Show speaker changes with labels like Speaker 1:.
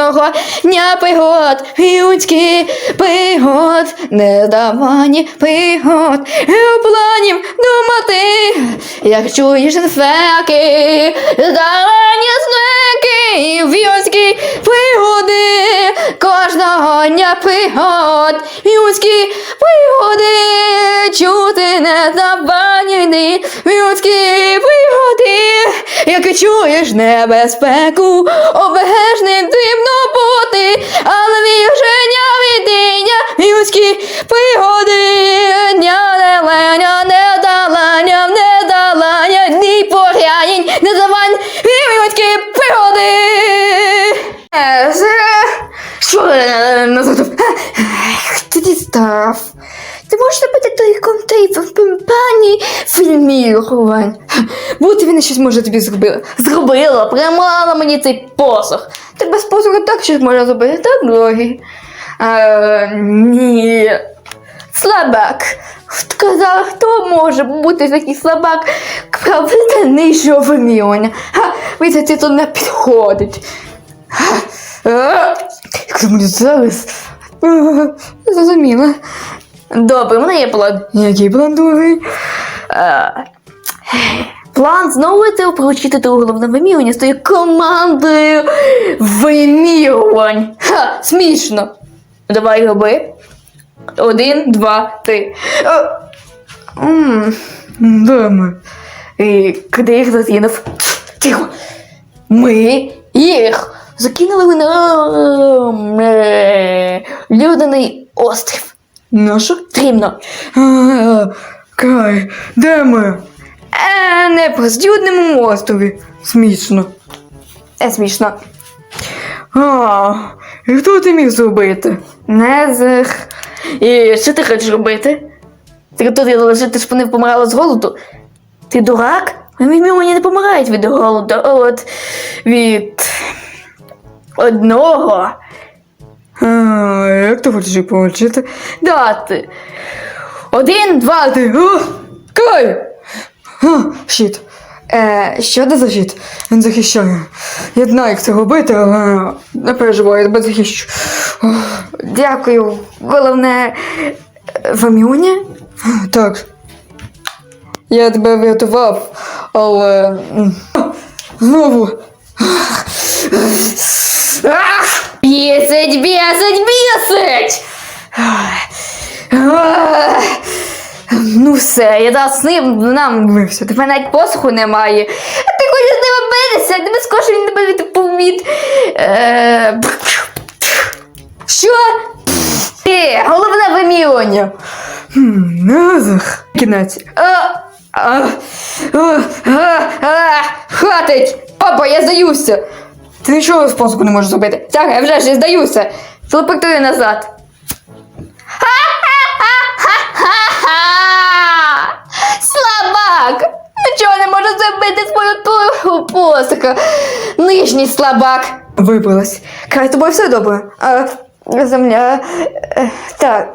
Speaker 1: кожного дня пригод, людські пригод, нездавані пригод, і планів думати, як чуєш інфеки, здарені знаки, людські пригоди, кожного дня пригод, людські пригоди, чути нездавані людські пригоди, як чуєш небезпеку, обережним дивно бути, але віження відіння, людські пригоди, дня неленя, не далання, не далання, ні порянень, не завань, і людські пригоди. Е, Що. Ти дістав. Ти можеш робити той контейп в компанії фільмірувань. Будь він щось може тобі зробила. Зробила, приймала мені цей посох. Ти без посоху так щось може зробити, так, дорогі? Е, ні. Слабак. Сказав, хто може бути такий слабак, правда, нижчого вимірювання. Ха, ви це тут не підходить. Ха, е, Як буде зараз? Е, Зрозуміло. Добре, у мене є план. Який план другий? Е, План знову це приручити до головне вимірювання з тою командою вимірювань. Ха, смішно. Давай роби. Один, два, три. Е, ми? І куди їх закинув? Тихо. Ми їх закинули на е, Людяний острів. Нащо? Трімно. Кай, де ми? Е, не по Людному острові. Смішно. Е, смішно. А, і хто ти міг зробити? Не зих. І що ти хочеш робити? Ти тут лежити, щоб вони помирали з голоду? Ти дурак? Мені не помирають від голоду, а от від одного. А, як ти хочеш їх получити? Дати. Один, два, три. Кай! Щит. Е, що це за щит? Він захищає. Я знаю, як це робити, але не переживаю, я тебе захищу. Дякую. Головне, Вамюня? Так. Я тебе врятував, але. Знову. Бісить, бісить, бісить! Ну все, я дав з ним нам вився. Тебе навіть посуху немає. А ти хочеш з ним битися, тебе скажу, він тебе відповід. Е... Що? Ти, головне вимірювання. Назах. Кінець. А, а, Хватить! Папа, я здаюся. Ти нічого з посуху не можеш зробити. Так, я вже ж я здаюся. Телепортуй назад. Ха-ха-ха! Слабак! Нічого не може зробити свою туру посока. Нижній слабак. Вибилась. Кай, тобою все добре. А, земля. е, Так.